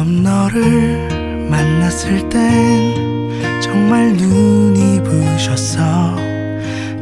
처음 너를 만났을 땐 정말 눈이 부셨어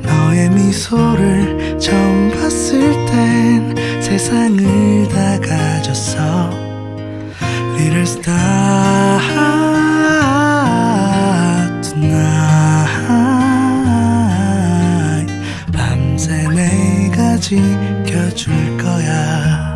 너의 미소를 처음 봤을 땐 세상을 다 가졌어. Little star tonight 밤새 내가 지켜줄 거야. 내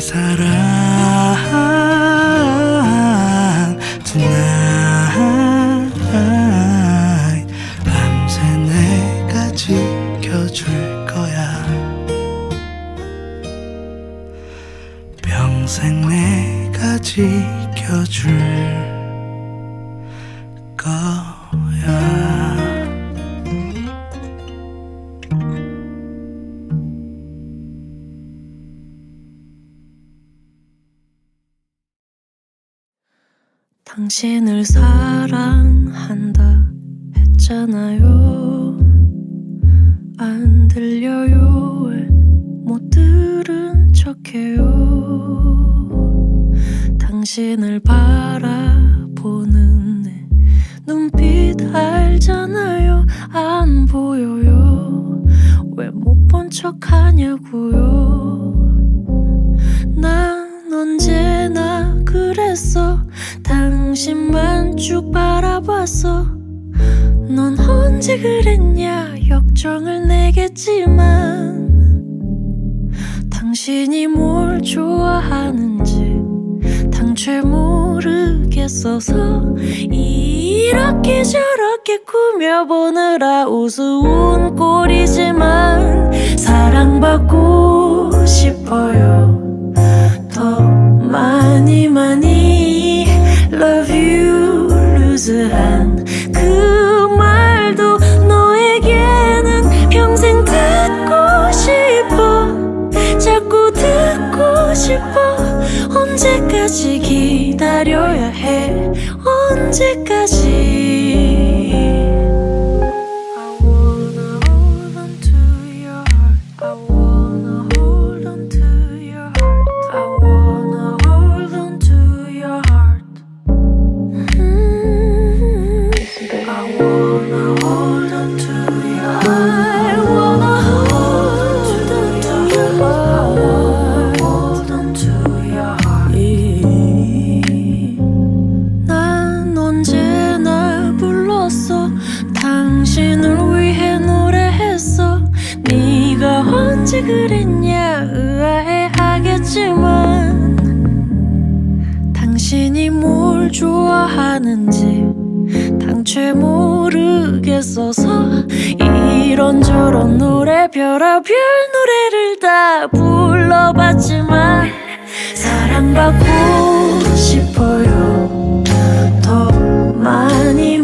사랑 tonight. 밤새 내가 지켜줄 거야. 평생 내가 지켜줄 당신을 사랑한다 했잖아요. 안 들려요. 왜못 들은 척해요. 당신을 바라보는 내 눈빛 알잖아요. 안 보여요. 왜 못 본 척 하냐고요. 언제 그랬냐? 역정을 내겠지만. 당신이 뭘 좋아하는지 당최 모르겠어서 이렇게 저렇게 꾸며보느라 우스운 꼴이지만 사랑받고 싶어요 더 많이 많이 love you 루즈한 언제까지 기다려야 해? 언제까지 하는지 당최 모르겠어서 이런저런 노래 별의별 노래를 다 불러봤지만 사랑받고 싶어요. 더 많이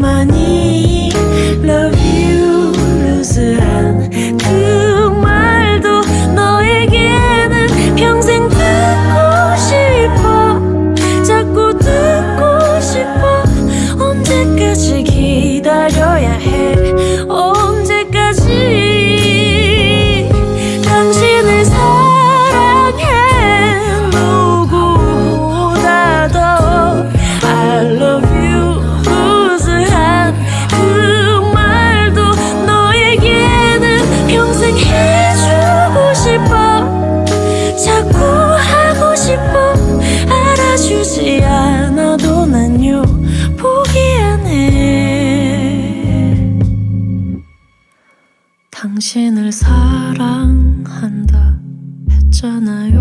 했잖아요.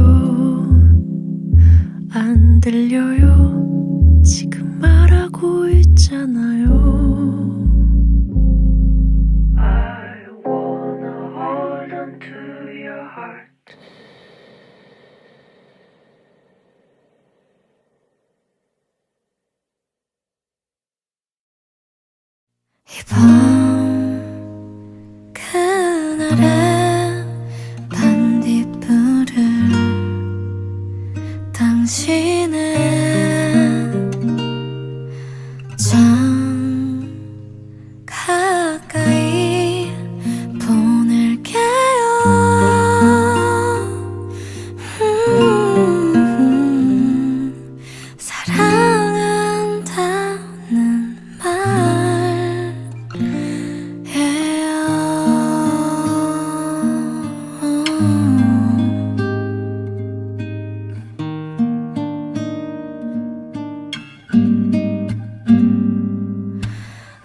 안 들려요. 지금 말하고 있잖아요. I wanna hold on to your heart. 이밤 그날의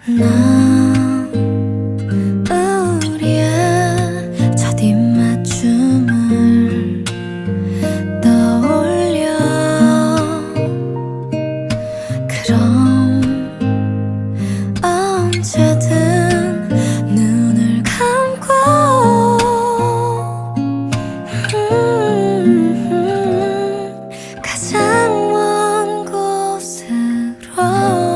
나 우리의 첫 입맞춤을 떠올려. 그럼 언제든 눈을 감고. 음, 가장 먼 곳으로.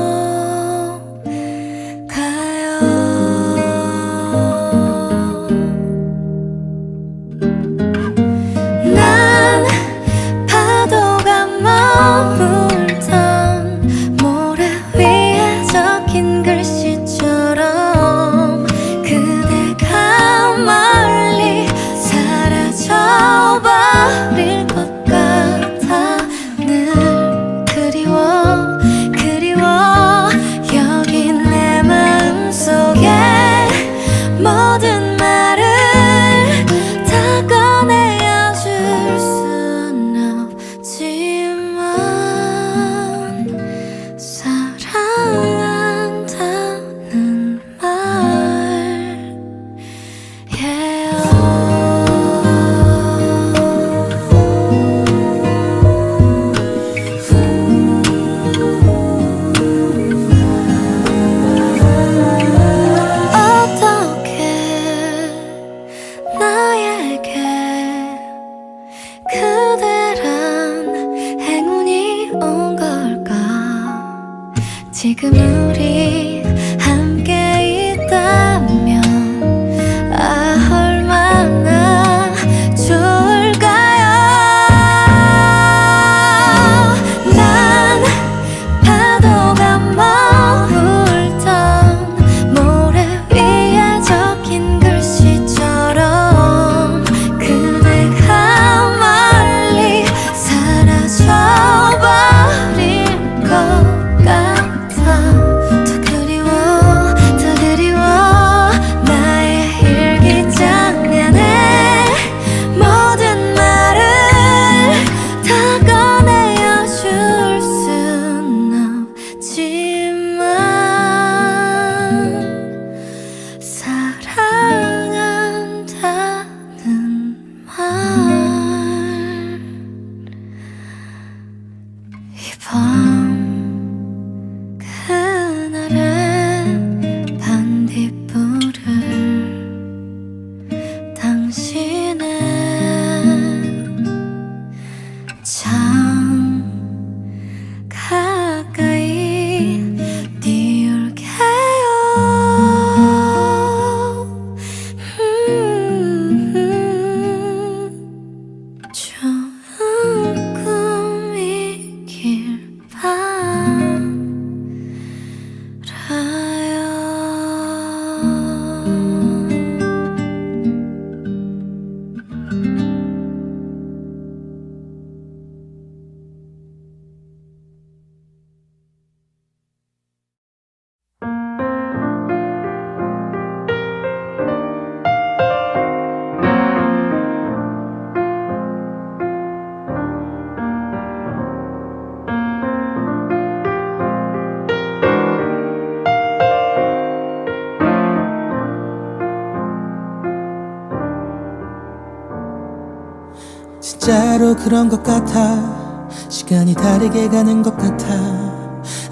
진짜로 그런 것 같아. 시간이 다르게 가는 것 같아.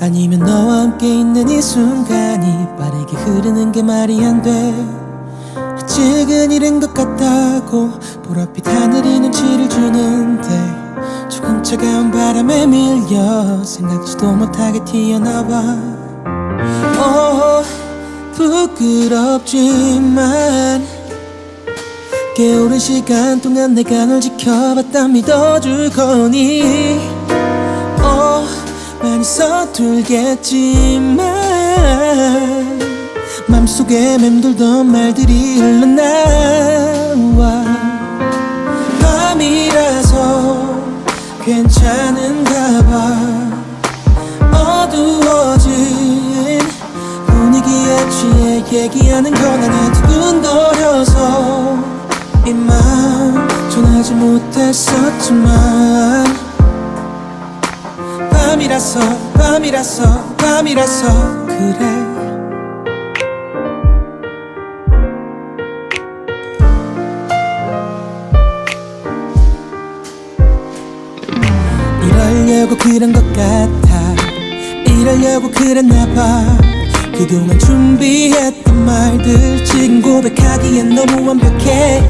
아니면 너와 함께 있는 이 순간이 빠르게 흐르는 게 말이 안돼. 아직은 이른 것 같다고 보랏빛 하늘이 눈치를 주는데 조금 차가운 바람에 밀려 생각지도 못하게 튀어나와. 어 부끄럽지만 꽤 오랜 시간 동안 내가 널 지켜봤다 믿어줄 거니. 어 많이 서툴겠지만 맘속에 맴돌던 말들이 흘러나와. 밤이라서 괜찮은가 봐. 어두워진 분위기에 취해 얘기하는 건 아니야 두근거려서 이맘 전하지 못했었지만 밤이라서 밤이라서 밤이라서 그래. 이러려고 그런 것 같아. 이러려고 그랬나 봐. 그동안 준비했던 말들 지금 고백 하기엔 너무 완벽해.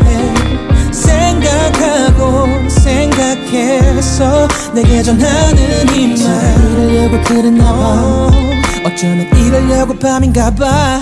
생각하고 생각해서 내게 전하는 이말. 이러려고 그랬나 봐. 어쩌면 이러려고 밤인가 봐